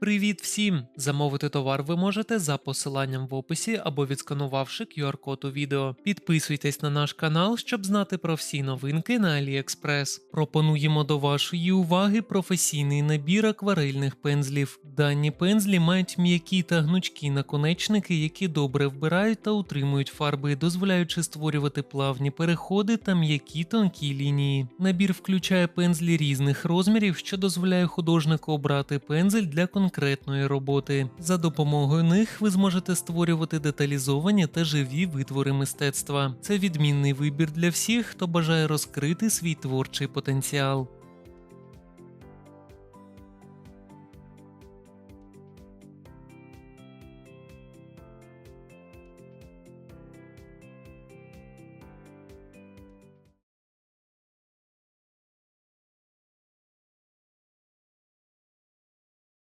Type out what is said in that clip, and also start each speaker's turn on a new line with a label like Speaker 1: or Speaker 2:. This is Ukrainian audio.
Speaker 1: Привіт всім! Замовити товар ви можете за посиланням в описі або відсканувавши QR-код у відео. Підписуйтесь на наш канал, щоб знати про всі новинки на AliExpress. Пропонуємо до вашої уваги професійний набір акварельних пензлів. Дані пензлі мають м'які та гнучкі наконечники, які добре вбирають та утримують фарби, дозволяючи створювати плавні переходи та м'які тонкі лінії. Набір включає пензлі різних розмірів, що дозволяє художнику обрати пензель для конкретної роботи. За допомогою них ви зможете створювати деталізовані та живі витвори мистецтва. Це відмінний вибір для всіх, хто бажає розкрити свій творчий потенціал.